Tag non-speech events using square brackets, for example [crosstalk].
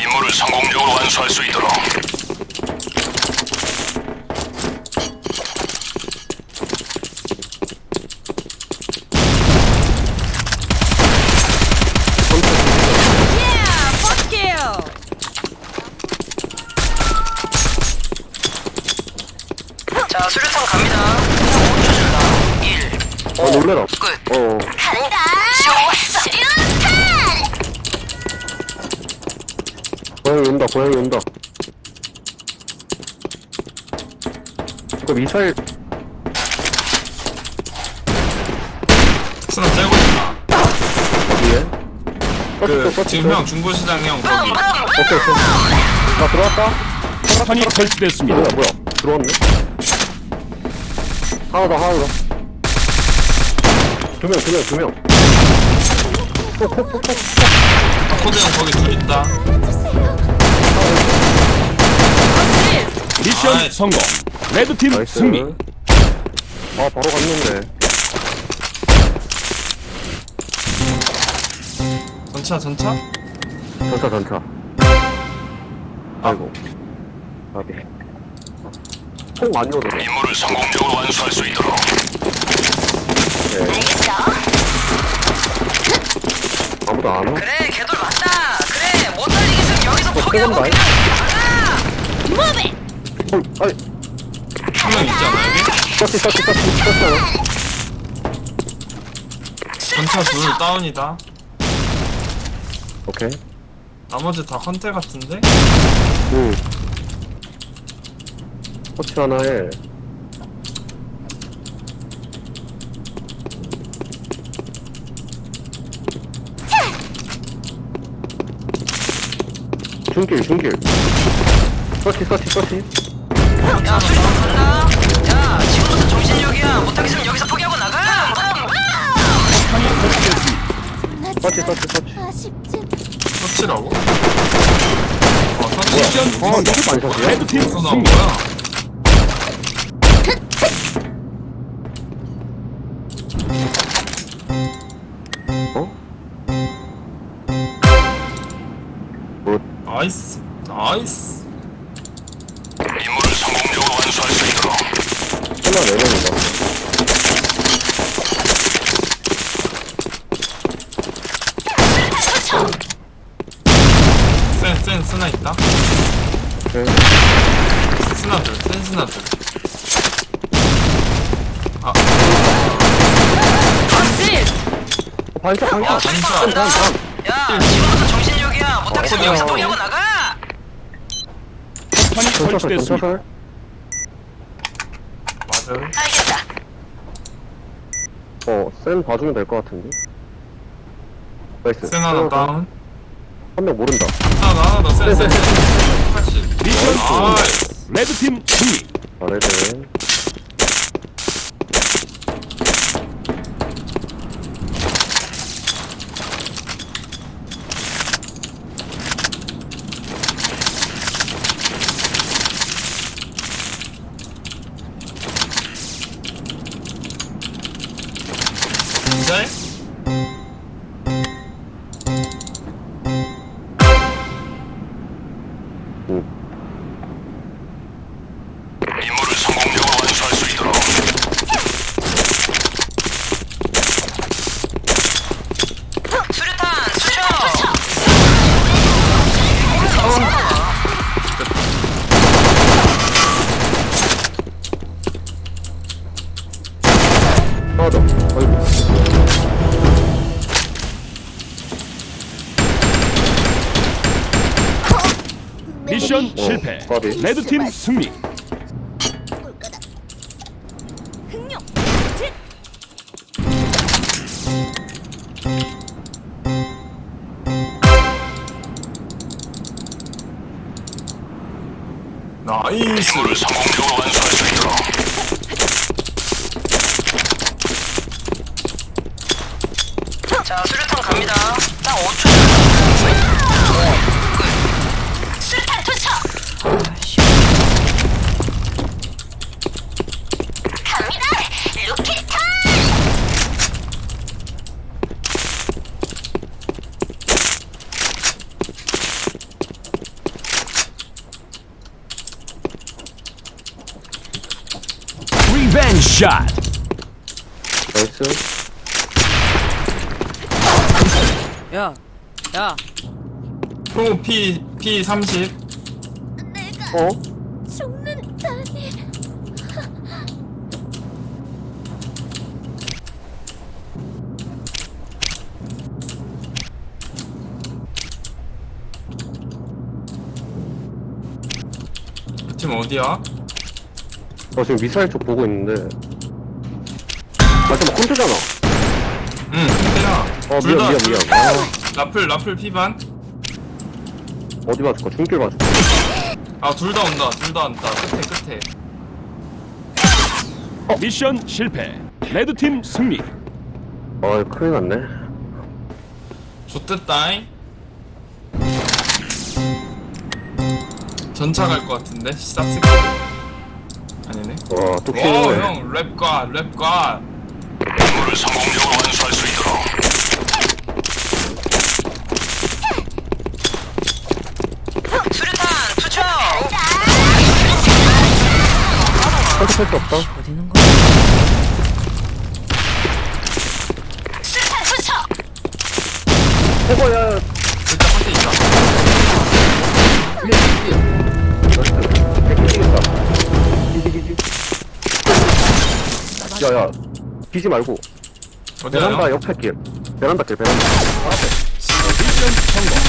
임무를 성공적으로 완수할 수 있도록 놀래라 끝. 어 간다. 좋았어. 수류탄. 고양이 온다 고양이 온다 이거 미사일 스나 째고 있다. 어디에? 그. 지금 형 중고시장 형 거기. 오케이 오케이 나 들어왔다 폭탄이 설치됐습니다. 뭐야 뭐야 들어왔네 하나 더 하나 더 두 명 두 명 두 명 코드 형 거기 둘 있다. 미션 아이. 성공. 레드팀 나이스 승리. 아 바로 갔는데 전차 전차? 전차 전차 아이고 아비 총 많이 오더라 임무를 성공적으로 완수할 수 있도록 네. 아무도 안 와? 그래, 개돌 맞다. 그래, 못 달리겠으면 여기서 어, 포기하고 그냥 나가. 어, 아니 한명 있잖아 여기. 서치 서치 서치 서치 전차 둘 다운이다. 오케이 나머지 다 컨테 같은데? 응 서치 하나에 중길 중길 서치 서치 서치 야, 수류탄 간다. 야, 지금부터 정신력이야. 못하겠으면 여기서 포기하고 나가. 서치 서치 서치 아쉽지. 터치라고? 어 터치. 미션 어. 이렇게 많이 어디서 나온 승리. 거야? [laughs] 나이스. 나이스. 임무를 성공적으로 완수할 수 있도록 하나 내려놓는다 센센 스나 있다. 오케이 스나 둘. 센 스나 둘. 아 어, 반샷 야, 반샷 수류탄 반, 간다. 반, 반. 야, 지금부 어, 여기서 어. 포기하고 나가. 폭탄이 설치됐습니다. 맞아요. 알겠다. 어센 봐주면 될 것 같은데 나이스 센 하나 다운. 한명 모른다 하나 더 하나 더센 센. 80. 미션 성공. 레드팀 승리. 잘해줘 진 임 미션 어, 실패. 까비. 레드팀 승리. 흥룡. 나이스. 리벤지 샷. 나이스. 야, 야, 프로 P P 30 내가 어? 죽는다니. 팀 어디야? 어, 지금 미사일 쪽 보고 있는데. 아, 잠깐만, 컨트잖아. 응 근데야 어, 둘 미안, 다, 미안, 둘- 미안. 아, 라플 라플 P반 어디 맞을까? 중길 맞을까? 아 둘 다 온다 둘 다 온다 끝에 끝에 미션 실패. 레드팀 승리. 아, 큰일 났네. 좋댔다잉 전차 갈 것 같은데 쌉스키 아니네 와, 또 키네. 와형 랩과 랩과 임무를 성공적으로 완수할 수 있도록 수류탄 투척 컨트할 수 없다. 어디는 거야? 수류탄 투척 해봐야. 일단 한대 있다 나이스. 야, 야. 비지 말고. 어디야 베란다 형? 옆에 길. 베란다 길, 베란다. 미션 성공.